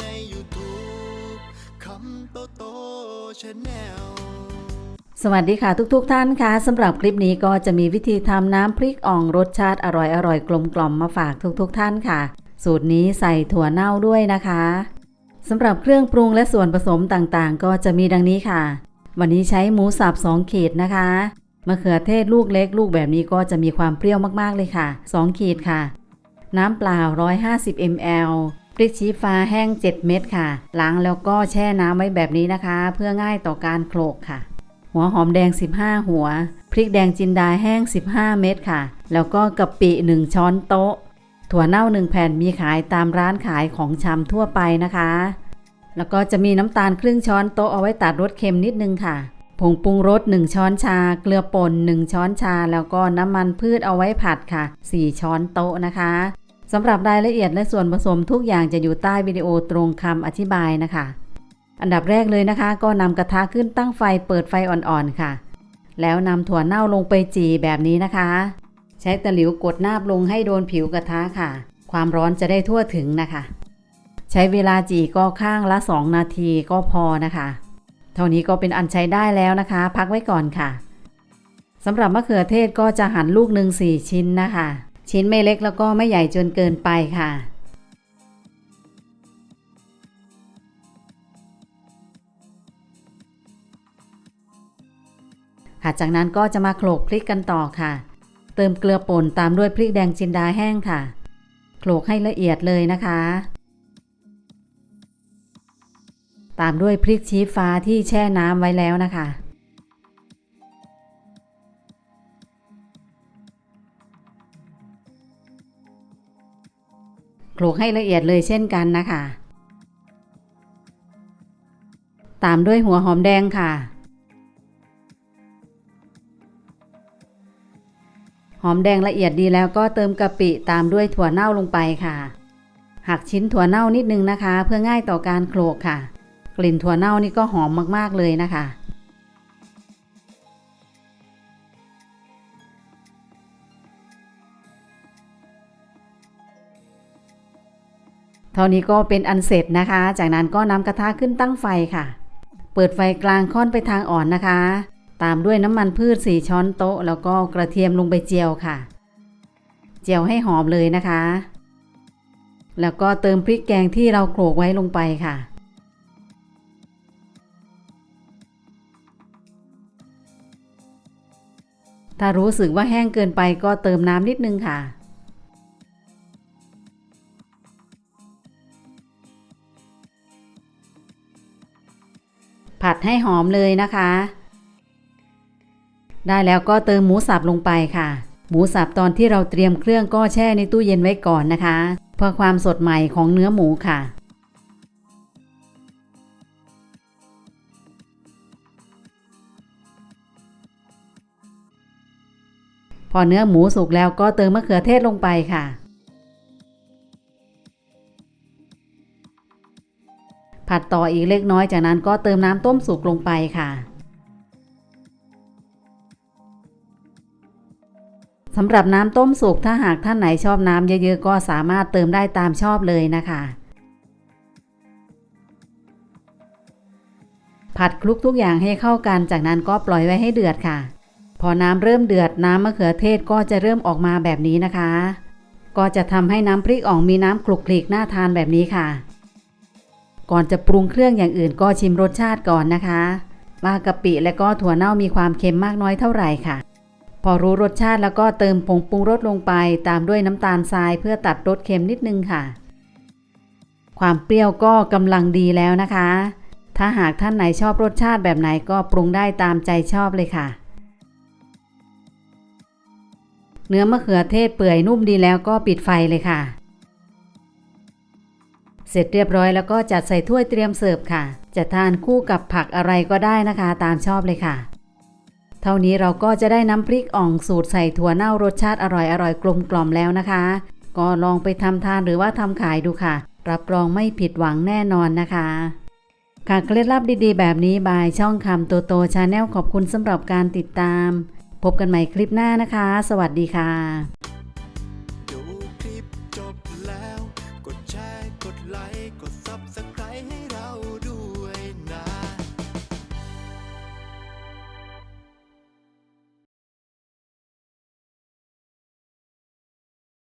ใน YouTube คำโตโตชาแนลสวัสดีค่ะทุกๆทท่านค่ะสำหรับคลิปนี้ก็จะมีวิธีทำน้ำพริกอ่องรสชาติอร่อยๆกลมๆมาฝากทุกๆทท่านค่ะ สูตรนี้ใส่ถั่วเน่าด้วยนะคะสำหรับเครื่องปรุงและส่วนผสมต่างๆ ก็จะมีดังนี้ค่ะ วันนี้ใช้หมูสับ2ขีดนะคะมะเขือเทศลูกเล็กลูกแบบนี้ก็จะมีความเปรี้ยวมากๆเลยค่ะ 2 ขีดค่ะ น้ำเปล่า 150 ml พริกชี้ฟ้าแห้ง 7 เม็ดค่ะล้างแล้วก็แช่น้ำไว้แบบนี้นะคะ เพื่อง่ายต่อการโขลกค่ะ หัวหอมแดง 15 หัว พริกแดงจินดาแห้ง 15 เม็ดค่ะ แล้วก็กะปิ 1 ช้อนโต๊ะ ถั่วเน่า 1 แผ่นมีขายตามร้านขายของชำทั่วไปนะคะ แล้วก็จะมีน้ำตาลครึ่งช้อนโต๊ะเอาไว้ตัดรสเค็มนิดนึงค่ะผงปรุงรส 1 ช้อนชา เกลือป่น 1 ช้อนชา แล้วก็น้ำมันพืชเอาไว้ผัดค่ะ 4 ช้อนโต๊ะนะคะ สำหรับรายละเอียดและส่วนผสมทุกอย่างจะอยู่ใต้วิดีโอตรงคำอธิบายนะคะ อันดับแรกเลยนะคะ ก็นำกระทะขึ้นตั้งไฟเปิดไฟอ่อนๆค่ะ แล้วนำถั่วเน่าลงไปจีแบบนี้นะคะ ใช้ตะหลิวกดนาบลงให้โดนผิวกระทะค่ะ ความร้อนจะได้ทั่วถึงนะคะ ใช้เวลาจีก็ข้างละ 2 นาทีก็พอนะคะ เท่านี้ก็เป็นอันใช้ได้แล้วนะคะ พักไว้ก่อนค่ะสำหรับมะเขือเทศก็จะหั่นลูกหนึ่งสี่ชิ้นนะคะ ชิ้นไม่เล็กแล้วก็ไม่ใหญ่จนเกินไปค่ะ ค่ะ จากนั้นก็จะมาโขลกพริกกันต่อค่ะ เติมเกลือป่นตามด้วยพริกแดงจินดาแห้งค่ะ โขลกให้ละเอียดเลยนะคะ ตามด้วยพริกชี้ฟ้าที่แช่น้ำไว้แล้วนะคะ โขลกให้ละเอียดเลยเช่นกันนะคะ ตามด้วยหัวหอมแดงค่ะ หอมแดงละเอียดดีแล้วก็เติมกะปิตามด้วยถั่วเน่าลงไปค่ะ หักชิ้นถั่วเน่านิดนึงนะคะ เพื่อง่ายต่อการโขลกค่ะ กลิ่นถั่วเน่านี่ก็หอมมากๆเลยนะคะ ท่านี้ก็เป็นอันเสร็จนะคะ จากนั้นก็นำกระทะขึ้นตั้งไฟค่ะ เปิดไฟกลางค่อนไปทางอ่อนนะคะ ตามด้วยน้ำมันพืช 4 ช้อนโต๊ะ แล้วก็กระเทียมลงไปเจียวค่ะ เจียวให้หอมเลยนะคะ แล้วก็เติมพริกแกงที่เราโขลกไว้ลงไปค่ะ ถ้ารู้สึกว่าแห้งเกินไปก็เติมน้ำนิดนึงค่ะ ผัดให้หอมเลยนะคะ ได้แล้วก็เติมหมูสับลงไปค่ะ หมูสับตอนที่เราเตรียมเครื่องก็แช่ในตู้เย็นไว้ก่อนนะคะ เพื่อความสดใหม่ของเนื้อหมูค่ะพอเนื้อหมูสุกแล้วก็เติมมะเขือเทศลงไปค่ะ ผัดต่ออีกเล็กน้อยจากนั้นก็เติมน้ำต้มสุกลงไปค่ะสำหรับน้ำต้มสุกถ้าหากท่านไหนชอบน้ำเยอะๆก็สามารถเติมได้ตามชอบเลยนะคะ ผัดคลุกทุกอย่างให้เข้ากันจากนั้นก็ปล่อยไว้ให้เดือดค่ะ พอน้ำเริ่มเดือดน้ำมะเขือเทศก็จะเริ่มออกมาแบบนี้นะคะ ก็จะทำให้น้ำพริกอ่องมีน้ำคลุกคลิกน่าทานแบบนี้ค่ะ ก่อนจะปรุงเครื่องอย่างอื่นก็ชิมรสชาติก่อนนะคะว่ากะปิและก็ถั่วเน่ามีความเค็มมากน้อยเท่าไหร่ค่ะ พอรู้รสชาติแล้วก็เติมผงปรุงรสลงไป ตามด้วยน้ำตาลทรายเพื่อตัดรสเค็มนิดนึงค่ะ ความเปรี้ยวก็กำลังดีแล้วนะคะ ถ้าหากท่านไหนชอบรสชาติแบบไหนก็ปรุงได้ตามใจชอบเลยค่ะ เนื้อมะเขือเทศเปื่อยนุ่มดีแล้วก็ปิดไฟเลยค่ะ เสร็จเรียบร้อยแล้วก็จัดใส่ถ้วยเตรียมเสิร์ฟค่ะ จะทานคู่กับผักอะไรก็ได้นะคะตามชอบเลยค่ะ เท่านี้เราก็จะได้น้ำพริกอ่องสูตรใส่ถั่วเน่ารสชาติอร่อยอร่อยกลมกล่อมแล้วนะคะ ก็ลองไปทำทานหรือว่าทำขายดูค่ะ รับรองไม่ผิดหวังแน่นอนนะคะค่ะเคล็ดลับดีๆ แบบนี้บายช่องคำโตโตชาแนลขอบคุณสำหรับการติดตาม พบกันใหม่คลิปหน้านะคะ สวัสดีค่ะ